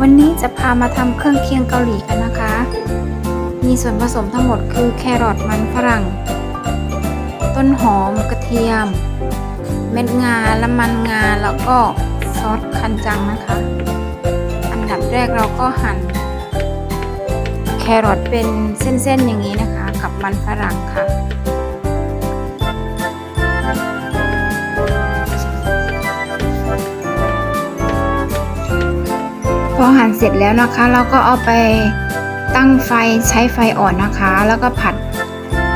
วันนี้จะพามาทำเครื่องเคียงเกาหลีกันนะคะ มีส่วนผสมทั้งหมดคือแครอทมันฝรั่ง ต้นหอมกระเทียม เม็ดงาละมันงาแล้วก็ซอสคันจังนะคะ อันดับแรกเราก็หั่น แครอทเป็นเส้นๆอย่างนี้นะคะ กับมันฝรั่งค่ะ พอหั่นเสร็จแล้วนะคะ เราก็เอาไปตั้งไฟใช้ไฟอ่อนนะคะ แล้วก็ผัด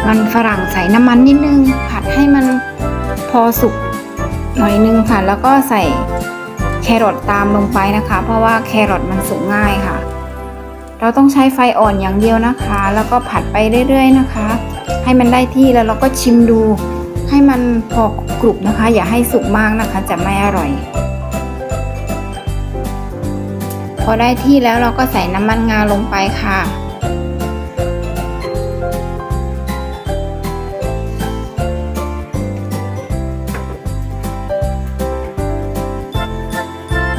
มันฝรั่งใส่น้ำมันนิดนึง ผัดให้มันพอสุกหน่อยนึงค่ะ แล้วก็ใส่แครอทตามลงไปนะคะ เพราะว่าแครอทมันสุกง่ายค่ะ เราต้องใช้ไฟอ่อนอย่างเดียวนะคะ แล้วก็ผัดไปเรื่อย ๆนะคะ ให้มันได้ที่แล้วเราก็ชิมดู ให้มันพอกรุบนะคะ อย่าให้สุกมากนะคะ จะไม่อร่อย อได้ที่แล้วเราก็ใส่น้ำมันงาลงไปค่ะ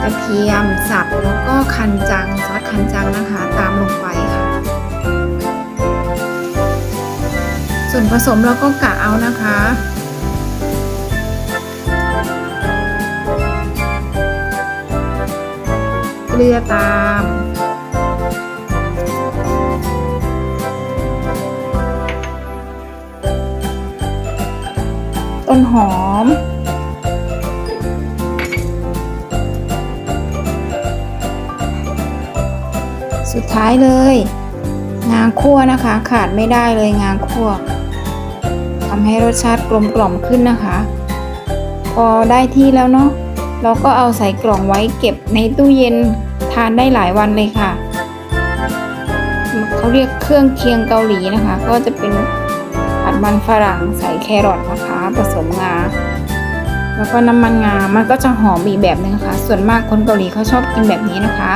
กระเทียมสับแล้วก็คันจังซอสคันจังนะคะ ตามลงไปค่ะ ส่วนผสมเราก็กะเอานะคะ เลือตาม ต้นหอม สุดท้ายเลย งาคั่วนะคะ ขาดไม่ได้เลยงาคั่วทำให้รสชาติกลมกล่อมขึ้นนะคะพอได้ที่แล้วเนาะเราก็เอาใส่กล่องไว้เก็บในตู้เย็น ทานได้หลายวันเลยค่ะ เขาเรียกเครื่องเคียงเกาหลีนะคะ ก็จะเป็นผัดมันฝรั่งใส่แครอทนะคะ ผสมงา แล้วก็น้ำมันงา มันก็จะหอมอีกแบบนึงค่ะ ส่วนมากคนเกาหลีเขาชอบกินแบบนี้นะคะ